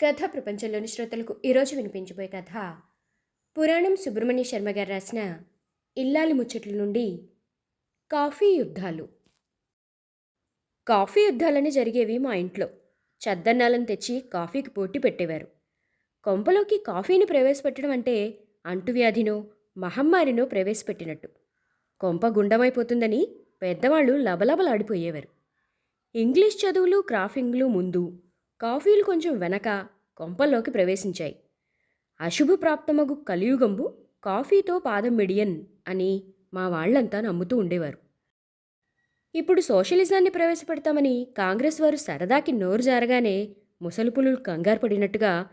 కథ ప్రపంచంలోని శ్రోతలకు ఈరోజు వినిపించబోయే కథ పురాణం సుబ్రహ్మణ్య శర్మ గారు రాసిన ఇల్లాలి ముచ్చట్ల నుండి కాఫీ యుద్ధాలు. కాఫీ యుద్ధాలని జరిగేవి మా ఇంట్లో. చద్దన్నాలను తెచ్చి కాఫీకి పోటీ పెట్టేవారు. కొంపలోకి కాఫీని ప్రవేశపెట్టడం అంటే అంటువ్యాధినో మహమ్మారినో ప్రవేశపెట్టినట్టు. కొంప గుండమైపోతుందని పెద్దవాళ్ళు లబలబలాడిపోయేవారు. ఇంగ్లీష్ చదువులు క్రాఫింగ్లు ముందు కాఫీలు కొంచెం వెనక కొంపల్లోకి ప్రవేశించాయి. అశుభప్రాప్తమగు కలియుగంబు కాఫీతో పాదం మిడియన్ అని మా వాళ్ళంతా నమ్ముతూ ఉండేవారు. ఇప్పుడు సోషలిజాన్ని ప్రవేశపెడతామని కాంగ్రెస్ వారు సరదాకి నోరు జారగానే ముసలిపులులు కంగారు పడినట్టుగా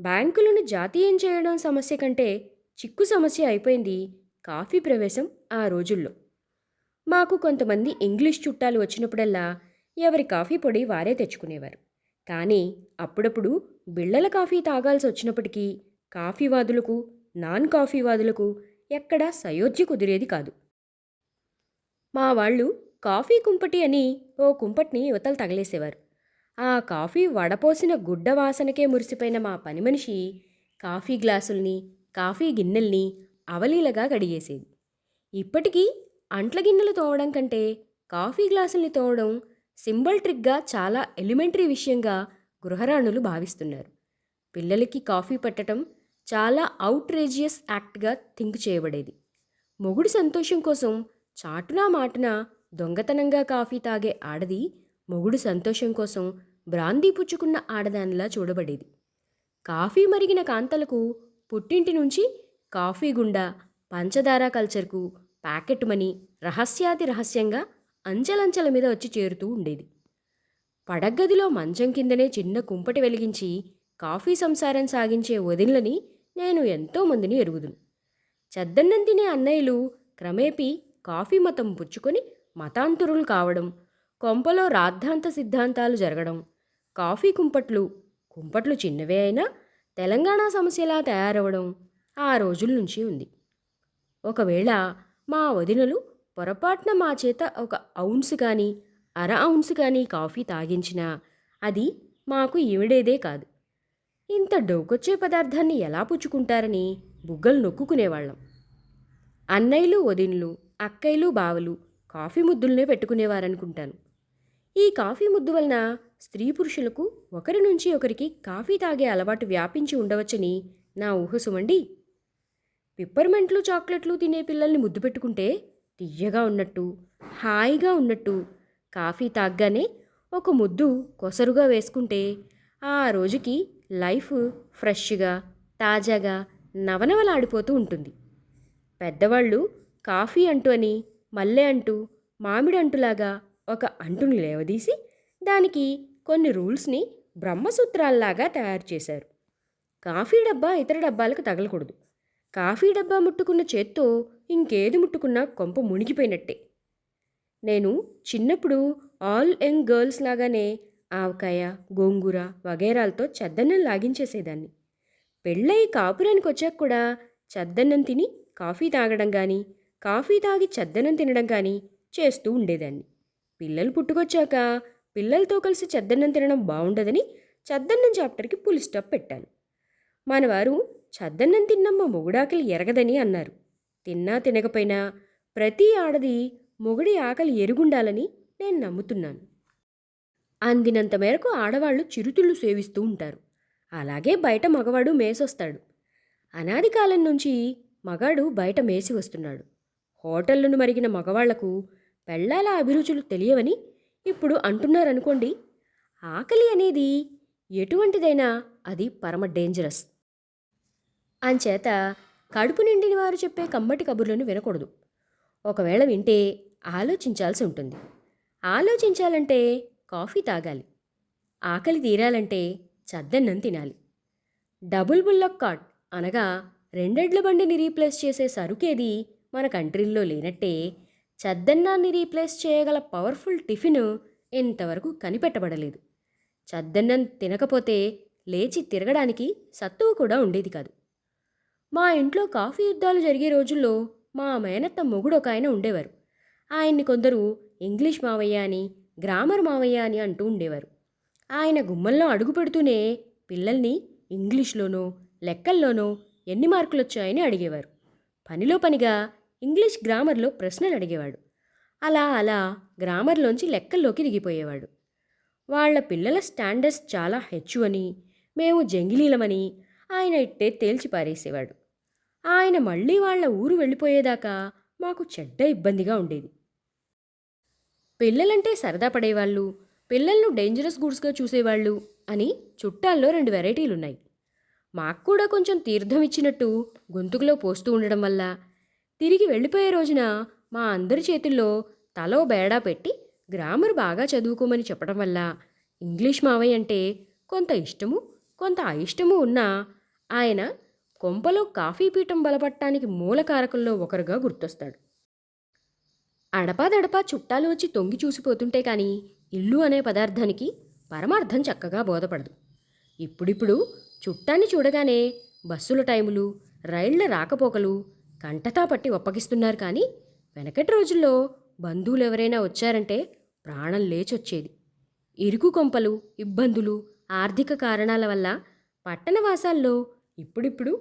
బ్యాంకులను జాతీయం చేయడం సమస్య కంటే చిక్కు సమస్య అయిపోయింది కాఫీ ప్రవేశం ఆ రోజుల్లో. మాకు కొంతమంది ఇంగ్లీష్ చుట్టాలు వచ్చినప్పుడల్లా ఎవరి కాఫీ పొడి వారే తెచ్చుకునేవారు. కానీ అప్పుడప్పుడు బిళ్ళల కాఫీ తాగాల్సి వచ్చినప్పటికీ కాఫీవాదులకు నాన్ కాఫీవాదులకు ఎక్కడా సయోధ్య కుదిరేది కాదు. మా వాళ్ళు కాఫీ కుంపటి అని ఓ కుంపటిని యువతలు తగలేసేవారు. ఆ కాఫీ వడపోసిన గుడ్డ వాసనకే మురిసిపోయిన మా పని మనిషి కాఫీ గ్లాసుల్ని కాఫీ గిన్నెల్ని అవలీలగా గడిగేసేది. ఇప్పటికీ అంట్ల గిన్నెలు తోవడం కంటే కాఫీ గ్లాసుల్ని తోవడం సింబల్ ట్రిక్గా చాలా ఎలిమెంటరీ విషయంగా గృహరాణులు భావిస్తున్నారు. పిల్లలకి కాఫీ పెట్టడం చాలా అవుట్రేజియస్ యాక్ట్గా థింక్ చేయబడేది. మొగుడు సంతోషం కోసం చాటునా మాటున దొంగతనంగా కాఫీ తాగే ఆడది మొగుడు సంతోషం కోసం బ్రాందీ పుచ్చుకున్న ఆడదానిలా చూడబడేది. కాఫీ మరిగిన కాంతలకు పుట్టింటి నుంచి కాఫీ గుండా పంచదార కల్చర్కు ప్యాకెట్ మనీ రహస్యాతి రహస్యంగా అంచెలంచెల మీద వచ్చి చేరుతూ ఉండేది. పడగ్గదిలో మంచం కిందనే చిన్న కుంపటి వెలిగించి కాఫీ సంసారం సాగించే వదినలని నేను ఎంతోమందిని ఎరుగుదును. చెద్దన్నం తినే అన్నయ్యలు క్రమేపీ కాఫీ మతం పుచ్చుకొని మతాంతురులు కావడం కొంపలో రాద్ధాంత సిద్ధాంతాలు జరగడం కాఫీ కుంపట్లు కుంపట్లు చిన్నవే అయినా తెలంగాణ సమస్యలా తయారవడం ఆ రోజుల నుంచి ఉంది. ఒకవేళ మా వదినలు పొరపాటున మా చేత ఒక ఔన్స్ కానీ అర ఔన్స్ కానీ కాఫీ తాగించినా అది మాకు ఈవిడేదే కాదు. ఇంత డోకొచ్చే పదార్థాన్ని ఎలా పుచ్చుకుంటారని బుగ్గలు నొక్కుకునేవాళ్ళం. అన్నయ్యలు వదిన్లు అక్కయ్యలు బావలు కాఫీ ముద్దుల్నే పెట్టుకునేవారనుకుంటాను. ఈ కాఫీ ముద్దు వలన స్త్రీ పురుషులకు ఒకరి నుంచి ఒకరికి కాఫీ తాగే అలవాటు వ్యాపించి ఉండవచ్చని నా ఊహ సుమండి. పిప్పర్మెంట్లు చాక్లెట్లు తినే పిల్లల్ని ముద్దు పెట్టుకుంటే తియ్యగా ఉన్నట్టు హాయిగా ఉన్నట్టు కాఫీ తాగ్గానే ఒక ముద్దు కొసరుగా వేసుకుంటే ఆ రోజుకి లైఫ్ ఫ్రెష్గా తాజాగా నవనవలాడిపోతూ ఉంటుంది. పెద్దవాళ్ళు కాఫీ అంటూ అని మల్లె అంటూ మామిడి అంటులాగా ఒక అంటుని లేవదీసి దానికి కొన్ని రూల్స్ని బ్రహ్మసూత్రాల్లాగా తయారు చేశారు. కాఫీ డబ్బా ఇతర డబ్బాలకు తగలకూడదు. కాఫీ డబ్బా ముట్టుకున్న చేత్తో ఇంకేది ముట్టుకున్నా కొంప మునిగిపోయినట్టే. నేను చిన్నప్పుడు ఆల్ యంగ్ గర్ల్స్ లాగానే ఆవకాయ గోంగూర వగైరాలతో చద్దన్నం లాగించేసేదాన్ని. పెళ్ళై కాపురానికి వచ్చాక కూడా చద్దన్నం తిని కాఫీ తాగడం కానీ కాఫీ తాగి చద్దన్నం తినడం కానీ చేస్తూ ఉండేదాన్ని. పిల్లలు పుట్టుకొచ్చాక పిల్లలతో కలిసి చద్దన్నం తినడం బాగుండదని చద్దన్నం చాప్టర్కి పులి స్టాప్ పెట్టాను. మనవారు చద్దన్నం తిన్నమ్మ మొగుడాకిలు ఎరగదని అన్నారు. తిన్నా తినకపోయినా ప్రతి ఆడది మొగుడి ఆకలి ఎరుగుండాలని నేను నమ్ముతున్నాను. అందినంత మేరకు ఆడవాళ్ళు చిరుతిళ్ళు సేవిస్తూ ఉంటారు. అలాగే బయట మగవాడు మేసొస్తాడు. అనాది కాలం నుంచి మగాడు బయట మేసి వస్తున్నాడు. హోటళ్ళను మరిగిన మగవాళ్ళకు పెళ్ళాల అభిరుచులు తెలియవని ఇప్పుడు అంటున్నారనుకోండి ఆకలి అనేది ఎటువంటిదైనా అది పరమ డేంజరస్. అంచేత కడుపు నిండిన వారు చెప్పే కమ్మటి కబుర్లను వినకూడదు. ఒకవేళ వింటే ఆలోచించాల్సి ఉంటుంది. ఆలోచించాలంటే కాఫీ తాగాలి. ఆకలి తీరాలంటే చద్దన్నం తినాలి. డబుల్ బుల్లక్ కాట్ అనగా రెండెడ్ల బండిని రీప్లేస్ చేసే సరుకేది మన కంట్రీల్లో లేనట్టే చద్దన్నాన్ని రీప్లేస్ చేయగల పవర్ఫుల్ టిఫిన్ ఇంతవరకు కనిపెట్టబడలేదు. చద్దన్నం తినకపోతే లేచి తిరగడానికి సత్తువు కూడా ఉండేది కాదు. మా ఇంట్లో కాఫీ యుద్ధాలు జరిగే రోజుల్లో మా మేనత్త మొగుడు ఒక ఆయన ఉండేవారు. ఆయన్ని కొందరు ఇంగ్లీష్ మావయ్య అని గ్రామర్ మావయ్య అని అంటూ ఉండేవారు. ఆయన గుమ్మంలో అడుగు పెడుతూనే పిల్లల్ని ఇంగ్లీష్లోనో లెక్కల్లోనో ఎన్ని మార్కులు వచ్చాయని అడిగేవారు. పనిలో పనిగా ఇంగ్లీష్ గ్రామర్లో ప్రశ్నలు అడిగేవాడు. అలా అలా గ్రామర్లోంచి లెక్కల్లోకి దిగిపోయేవాడు. వాళ్ళ పిల్లల స్టాండర్డ్స్ చాలా హెచ్చు అని మేము జంగిలీలమని ఆయన ఇట్టే తేల్చి పారేసేవాడు. ఆయన మళ్ళీ వాళ్ళ ఊరు వెళ్ళిపోయేదాకా మాకు చెడ్డ ఇబ్బందిగా ఉండేది. పిల్లలంటే సరదా పడేవాళ్ళు పిల్లలను డేంజరస్ గూడ్స్గా చూసేవాళ్ళు అని చుట్టాల్లో రెండు వెరైటీలున్నాయి. మాకు కూడా కొంచెం తీర్థం ఇచ్చినట్టు గొంతుకులో పోస్తూ ఉండడం వల్ల తిరిగి వెళ్ళిపోయే రోజున మా అందరి చేతుల్లో తలో బేడా పెట్టి గ్రామర్ బాగా చదువుకోమని చెప్పడం వల్ల ఇంగ్లీష్ మావయ్య అంటే కొంత ఇష్టము కొంత అయిష్టము ఉన్నా ఆయన కొంపలో కాఫీ పీఠం బలపట్టానికి మూల కారకుల్లో ఒకరుగా గుర్తొస్తాడు. అడపాదడపా చుట్టాలు వచ్చి తొంగి చూసిపోతుంటే కానీ ఇల్లు అనే పదార్థానికి పరమార్థం చక్కగా బోధపడదు. ఇప్పుడిప్పుడు చుట్టాన్ని చూడగానే బస్సుల టైములు రైళ్ళ రాకపోకలు కంటతా పట్టి ఒప్పగిస్తున్నారు కానీ వెనకటి రోజుల్లో బంధువులు ఎవరైనా వచ్చారంటే ప్రాణం లేచొచ్చేది. ఇరుకు కొంపలు ఇబ్బందులు ఆర్థిక కారణాల వల్ల పట్టణవాసాల్లో ఇప్పుడిప్పుడు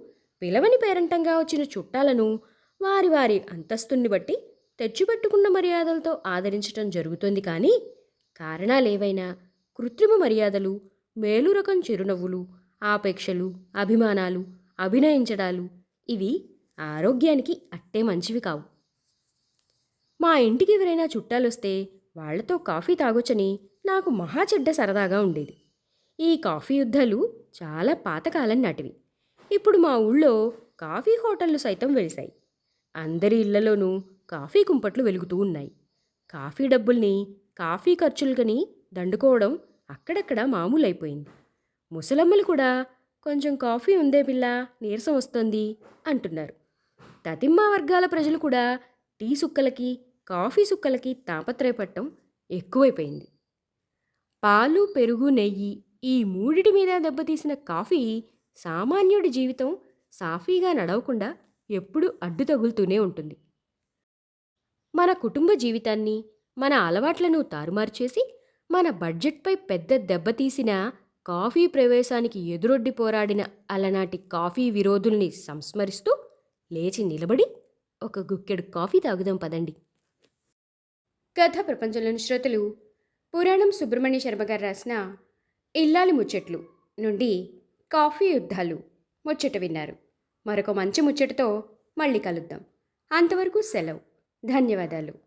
పిలవని పేరంటంగా వచ్చిన చుట్టాలను వారి వారి అంతస్తుని బట్టి తెచ్చిపెట్టుకున్న మర్యాదలతో ఆదరించటం జరుగుతోంది కానీ కారణాలేవైనా కృత్రిమ మర్యాదలు మేలు రకం చిరునవ్వులు ఆపేక్షలు అభిమానాలు అభినయించడాలు ఇవి ఆరోగ్యానికి అట్టే మంచివి కావు. మా ఇంటికి ఎవరైనా చుట్టాలొస్తే వాళ్ళతో కాఫీ తాగొచ్చని నాకు మహా చెడ్డ సరదాగా ఉండేది. ఈ కాఫీ యుద్ధాలు చాలా పాతకాలం నాటివి. ఇప్పుడు మా ఊళ్ళో కాఫీ హోటళ్ళు సైతం వెలిశాయి. అందరి ఇళ్ళలోనూ కాఫీ కుంపట్లు వెలుగుతూ ఉన్నాయి. కాఫీ డబ్బుల్ని కాఫీ ఖర్చులకని దండుకోవడం అక్కడక్కడ మామూలైపోయింది. ముసలమ్మలు కూడా కొంచెం కాఫీ ఉందే పిల్ల నీరసం వస్తుంది అంటున్నారు. తతిమ్మ వర్గాల ప్రజలు కూడా టీ సుక్కలకి కాఫీ సుక్కలకి తాపత్రయపట్టం ఎక్కువైపోయింది. పాలు పెరుగు నెయ్యి ఈ మూడిటి మీద దెబ్బతీసిన కాఫీ సామాన్యుడి జీవితం సాఫీగా నడవకుండా ఎప్పుడూ అడ్డు తగులుతూనే ఉంటుంది. మన కుటుంబ జీవితాన్ని మన అలవాట్లను తారుమారు చేసి మన బడ్జెట్పై పెద్ద దెబ్బతీసిన కాఫీ ప్రవేశానికి ఎదురొడ్డి పోరాడిన అలనాటి కాఫీ విరోధుల్ని సంస్మరిస్తూ లేచి నిలబడి ఒక గుక్కెడు కాఫీ తాగుదాం పదండి. కథ ప్రపంచంలోని శ్రోతలు పురాణం సుబ్రహ్మణ్య శర్మ గారు రాసిన ఇల్లాలి ముచ్చట్లు నుండి కాఫీ యుద్ధాలు. ముచ్చట విన్నారు. మరొక మంచి ముచ్చటతో మళ్ళీ కలుద్దాం. అంతవరకు సెలవు. ధన్యవాదాలు.